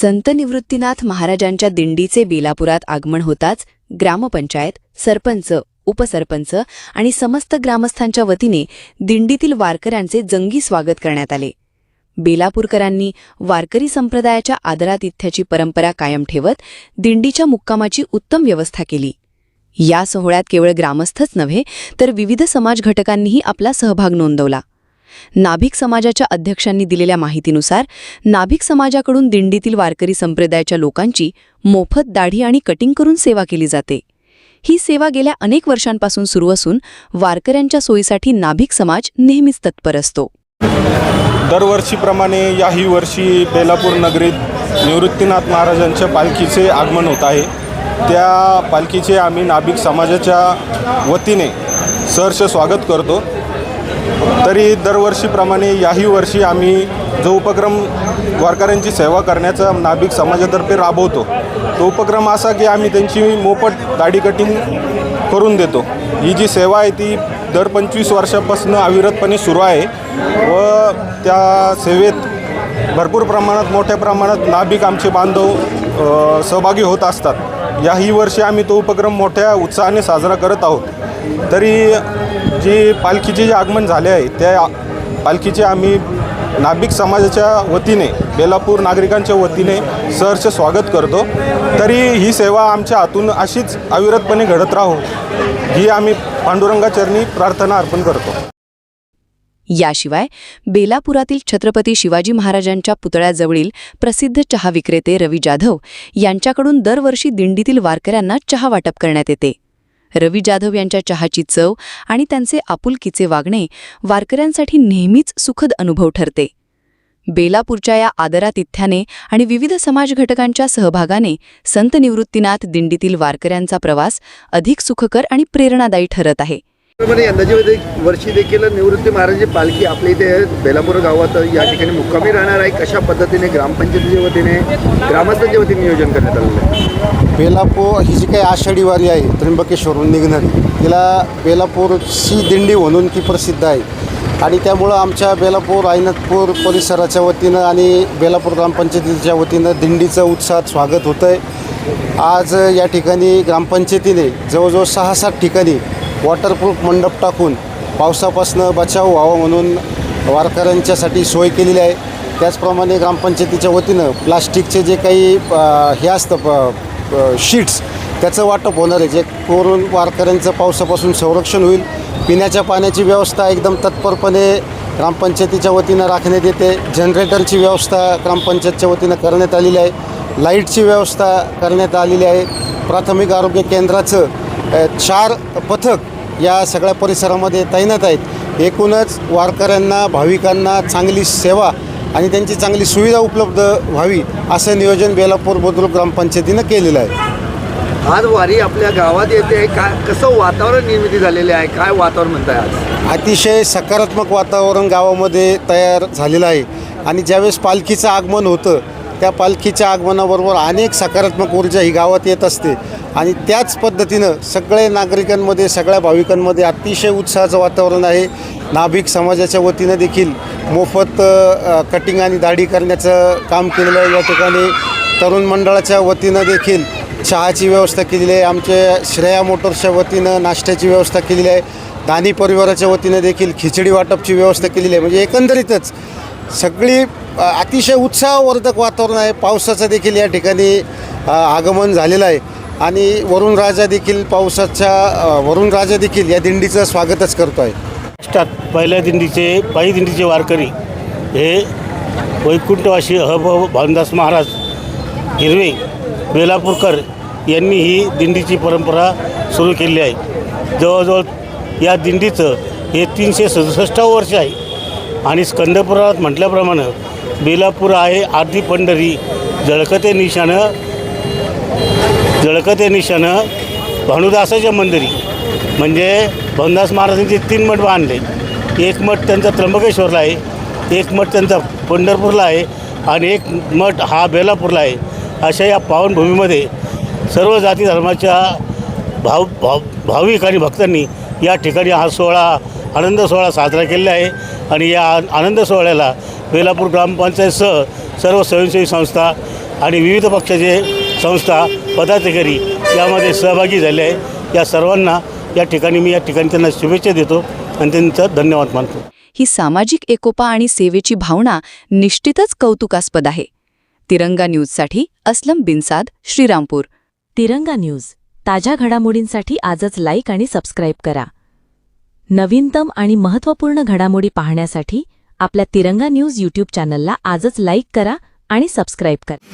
संत निवृत्तीनाथ महाराजांच्या दिंडीचे बेलापुरात आगमन होताच ग्रामपंचायत सरपंच उपसरपंच आणि समस्त ग्रामस्थांच्या वतीने दिंडीतील वारकऱ्यांचे जंगी स्वागत करण्यात आले. बेलापूरकरांनी वारकरी संप्रदायाच्या आदरातिथ्याची परंपरा कायम ठेवत दिंडीच्या मुक्कामाची उत्तम व्यवस्था केली. या सोहळ्यात केवळ ग्रामस्थच नव्हे तर विविध समाज घटकांनीही आपला सहभाग नोंदवला. नाभिक समाजाच्या अध्यक्षांनी दिलेल्या माहितीनुसार नाभिक समाजाकडून दिंडीतील वारकरी संप्रदायाच्या लोकांची मोफत दाढी आणि कटिंग करून सेवा केली जाते. ही सेवा गेल्या अनेक वर्षांपासून सुरू असून वारकऱ्यांच्या सोयीसाठी नाभिक समाज नेहमीच तत्पर असतो. दरवर्षीप्रमाणे याही वर्षी बेलापूर नगरीत निवृत्तीनाथ महाराजांच्या पालखीचे आगमन होत आहे. त्या पालखीचे आम्ही नाभिक समाजाच्या वतीने सहर्ष स्वागत करतो. तरी दरवर्षीप्रमाणे याही वर्षी आम्ही जो उपक्रम वारकऱ्यांची सेवा करण्याचा नाभिक समाजातर्फे राबवतो तो उपक्रम असा की आम्ही त्यांची मोफत दाढी कटिंग करून देतो. ही जी सेवा आहे ती दर पंचवीस वर्षापासून अविरतपणे सुरू आहे व त्या सेवेत भरपूर प्रमाणात मोठ्या प्रमाणात नाभिक आमचे बांधव सहभागी होत असतात. याही वर्षी आम्ही तो उपक्रम मोठ्या उत्साहाने साजरा करत आहोत. तरी जी पालखीचे जे आगमन झाले आहे त्या पालखीचे आम्ही नाभिक समाजाच्या वतीने बेलापूर नागरिकांच्या वतीने सहर्ष स्वागत करतो. तरी ही सेवा आमच्या हातून अशीच अविरतपणे घडत राहो ही आम्ही पांडुरंगाचरणी प्रार्थना अर्पण करतो. याशिवाय बेलापुरातील छत्रपती शिवाजी महाराजांच्या पुतळ्याजवळील प्रसिद्ध चहा विक्रेते रवी जाधव यांच्याकडून दरवर्षी दिंडीतील वारकऱ्यांना चहा वाटप करण्यात येते. रवी जाधव यांच्या चहाची चव आणि त्यांचे आपुलकीचे वागणे वारकऱ्यांसाठी नेहमीच सुखद अनुभव ठरते. बेलापूरच्या या आदरातिथ्याने आणि विविध समाज घटकांच्या सहभागाने संत निवृत्तीनाथ दिंडीतील वारकऱ्यांचा प्रवास अधिक सुखकर आणि प्रेरणादायी ठरत आहे. यंदाच्या वर्षी देखील निवृत्ती महाराजांची पालखी आपल्या इथे बेलापूर गावात या ठिकाणी मुक्कामी राहणार आहे. कशा पद्धतीने ग्रामपंचायतीच्या वतीने ग्रामस्थांच्या वतीने नियोजन करण्यात आलेलं आहे? बेलापूर ही जी काही आषाढी वारी आहे त्र्यंबकेश्वरहून निघणारी तिला बेलापूरची दिंडी म्हणून ती प्रसिद्ध आहे. आणि त्यामुळं आमच्या बेलापूर आयनतपूर परिसराच्या वतीनं आणि बेलापूर ग्रामपंचायतीच्या वतीनं दिंडीचं उत्साहात स्वागत होतं आहे आज या ठिकाणी ग्रामपंचायतीने जवळजवळ सहा सात ठिकाणी वॉटरप्रूफ मंडप टाकून पावसापासून बचाव व्हावं म्हणून वारकऱ्यांच्यासाठी सोय केलेली आहे. त्याचप्रमाणे ग्रामपंचायतीच्या वतीनं प्लास्टिकचे जे काही हे असतं प- शीट्स त्याचं वाटप होणार आहे. जे करून वारकऱ्यांचं पावसापासून संरक्षण होईल पिण्याच्या पाण्याची व्यवस्था एकदम तत्परपणे ग्रामपंचायतीच्या वतीनं राखण्यात येते. जनरेटरची व्यवस्था ग्रामपंचायतच्या वतीनं करण्यात आलेली आहे. लाईटची व्यवस्था करण्यात आलेली आहे. प्राथमिक आरोग्य केंद्राचं चार पथक या सगळ्या परिसरामध्ये तैनात आहेत. एकूणच वारकऱ्यांना भाविकांना चांगली सेवा आणि त्यांची चांगली सुविधा उपलब्ध व्हावी असं नियोजन बेलापूर बुद्रुक ग्रामपंचायतीनं केलेलं आहे. आज वारी आपल्या गावात येते काय कसं वातावरण निर्मिती झालेले आहे? काय वातावरण म्हणताय आज? अतिशय सकारात्मक वातावरण गावामध्ये तयार झालेलं आहे. आणि ज्यावेळेस पालखीचं आगमन होतं त्या पालखीच्या आगमनाबरोबर अनेक सकारात्मक ऊर्जा ही गावात येत असते. आणि त्याच पद्धतीनं सगळे नागरिकांमध्ये सगळ्या भाविकांमध्ये अतिशय उत्साहाचं वातावरण आहे. नाभिक समाजाच्या वतीनं देखील मोफत कटिंग आणि दाढी करण्याचं काम केलेलं आहे. या ठिकाणी तरुण मंडळाच्या वतीनं देखील चहाची व्यवस्था केलेली आहे. आमच्या श्रेया मोटर्सच्या वतीनं नाश्त्याची व्यवस्था केलेली आहे. दानी परिवाराच्या वतीनं देखील खिचडी वाटपची व्यवस्था केलेली आहे. म्हणजे एकंदरीतच सगळी अतिशय उत्साहवर्धक वातावरण आहे. पावसाचं देखील या ठिकाणी आगमन झालेलं आहे. आणि वरुण राजा देखील पावसाच्या वरुणराजा वरुण राजा देखील या दिंडीचं स्वागतच करतो आहे महाराष्ट्रात पहिल्या दिंडीचे पायी दिंडीचे वारकरी हे वैकुंठवासी हब भानदास महाराज हिरवे बेलापूरकर यांनी ही दिंडीची परंपरा सुरू केली आहे. जवळजवळ या दिंडीचं हे तीनशे सदुसष्टावं वर्ष आहे. आणि स्कंदपुरात म्हटल्याप्रमाणे बेलापूर आहे आरती पंढरी जळकते निशाणं. जळकते निशाणं भानुदासाच्या मंदिरी. म्हणजे भानुदास महाराजांचे तीन मठ बांधले. एक मठ त्यांचा त्र्यंबकेश्वरला आहे एक मठ त्यांचा पंढरपूरला आहे आणि एक मठ हा बेलापूरला आहे. अशा या पावनभूमीमध्ये सर्व जाती धर्माच्या भाव भाव भाविक आणि भक्तांनी या ठिकाणी हा सोहळा आनंद सोहळा साजरा केलेला आहे. आणि या आनंद सोहळ्याला बेलापूर ग्रामपंचायतसह सर्व स्वयंसेवी संस्था आणि विविध पक्षाचे संस्था पदाधिकारी यामध्ये सहभागी झाले आहे. या सर्वांना या ठिकाणी मी या ठिकाणी त्यांना शुभेच्छा देतो आणि त्यांचं धन्यवाद मानतो. ही सामाजिक एकोपा आणि सेवेची भावना निश्चितच कौतुकास्पद आहे. तिरंगा न्यूजसाठी अस्लम बिनसाद श्रीरामपूर. तिरंगा न्यूज ताज्या घडामोडींसाठी आजच लाईक आणि सबस्क्राईब करा. नवीनतम आणि महत्त्वपूर्ण घडामोडी पाहण्यासाठी आपल्या तिरंगा न्यूज यूट्यूब चॅनलला आजच लाईक करा आणि सबस्क्राईब करा.